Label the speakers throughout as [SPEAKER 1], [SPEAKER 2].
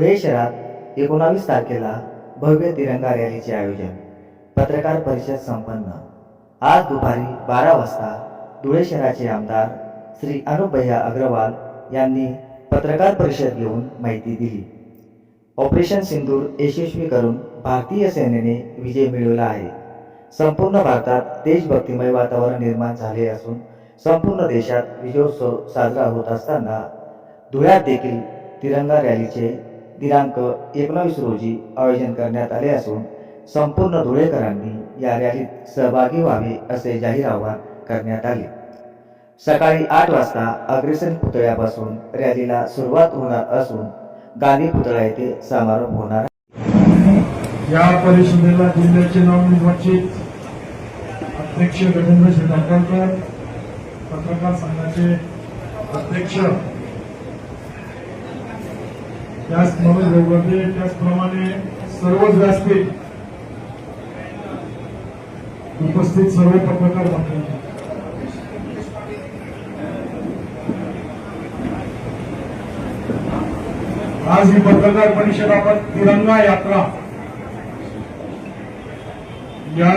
[SPEAKER 1] शहरात एकोणावीस तारखेला भव्य तिरंगा रॅलीचे आयोजन. पत्रकार परिषद संपन्न. आज दुपारी बारा वाजता धुळे शहराचे आमदार श्री अनुपभैया अग्रवाल यांनी पत्रकार परिषद घेऊन माहिती दिली. ऑपरेशन सिंदूर यशस्वी करून भारतीय सेनेने विजय मिळवला आहे. संपूर्ण भारतात देशभक्तिमय वातावरण निर्माण झाले असून संपूर्ण देशात विजयोत्सव साजरा होत असताना धुळ्यात देखील तिरंगा रॅलीचे दिनांक एकोणावीस रोजी आयोजन करण्यात आले असून संपूर्ण धुळेकरांनी या रॅलीत सहभागी व्हावे असे जाहीर आवाहन करण्यात आले. सकाळी आठ वाजता अग्रेसन पुतळ्यापासून रॅलीला सुरुवात होणार असून गांधी पुतळा येथे समारोप होणार
[SPEAKER 2] या परिषदेला जिल्ह्याचे नवनिर्वाचित अध्यक्ष गजेंद्र शेताळकर पत्रकार संघाचे अध्यक्ष त्याच मनोज गोगर्दे त्याचप्रमाणे सर्वच व्यासपीठ उपस्थित सर्व पत्रकार मंडळी. आज ही पत्रकार परिषद आपण तिरंगा यात्रा या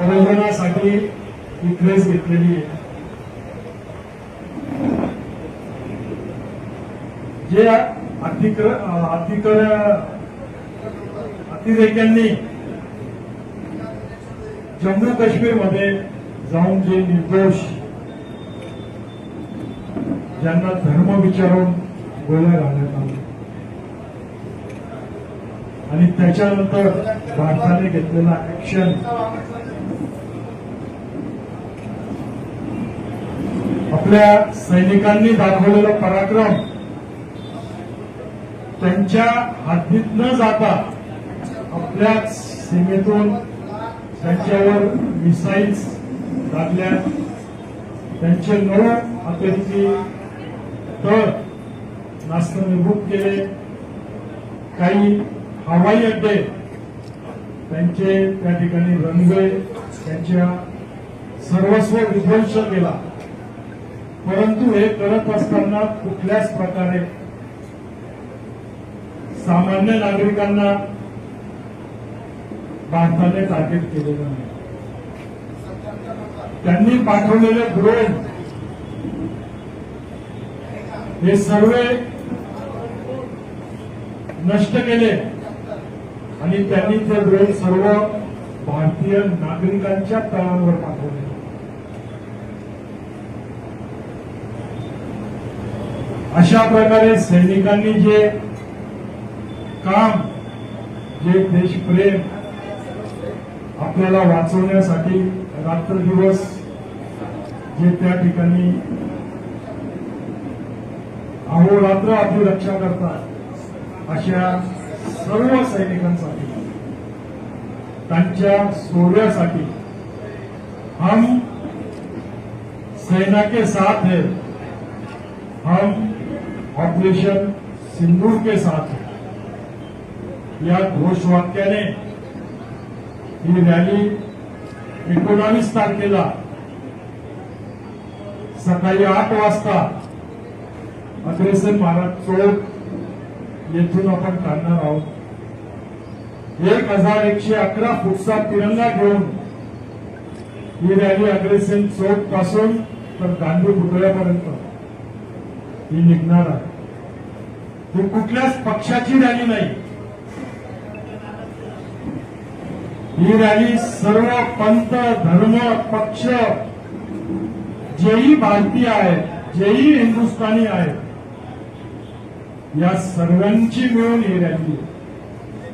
[SPEAKER 2] आयोजनासाठी इकडेच घेतलेली आहे. जे अतिक्र अतिक्र अतिरेक्यांनी जम्मू काश्मीरमध्ये जाऊन जे निर्दोष ज्यांना धर्म विचारून गोळ्या घालण्यात आल्या. आणि त्याच्यानंतर भारताने घेतलेला ऍक्शन आपल्या सैनिकांनी दाखवलेला पराक्रम. त्यांच्या हद्दीत न जाता आपल्याच सीमेतून त्यांच्यावर मिसाईल्स लागल्या. त्यांचे नऊ अतिरेकी तळ नास्तनिभूत केले. काही हवाई अड्डे त्यांचे त्या ठिकाणी रनवे त्यांच्या सर्वस्व विध्वंस केला. परंतु हे करत असताना कुठल्याच प्रकारे सामान्य नागरिकांना भारताने टार्गेट केलेलं नाही. त्यांनी पाठवलेले ड्रोन हे सर्व नष्ट केले. आणि त्यांनी ते ड्रोन सर्व भारतीय नागरिकांच्या तळांवर पाठवले. अशा प्रकारे सैनिकांनी जे काम जे देशप्रेम आपल्याला वाचवण्यासाठी रात्रदिवस जे त्या ठिकाणी अहोरात्र आपली रक्षा करतात अशा सर्व सैनिकांसाठी त्यांच्या शौर्यासाठी हम सेना के साथ है हम ऑपरेशन सिंदूर के साथ है। या घोषवाक्याने ही रॅली एकोणावीस तारखेला सकाळी आठ वाजता अग्रेसर महाराज चौक येथून आपण काढणार आहोत. एक हजार एकशे अकरा फुटचा तिरंगा घेऊन ही रॅली अग्रेसन चौकपासून तर गांधी पुतळ्यापर्यंत ही निघणार आहे. ही कुठल्याच पक्षाची रॅली नाही. ही रॅली सर्व पंत धर्म पक्ष जेही भारतीय आहेत जेही हिंदुस्थानी आहेत या सर्वांची मिळून ही रॅली. आहे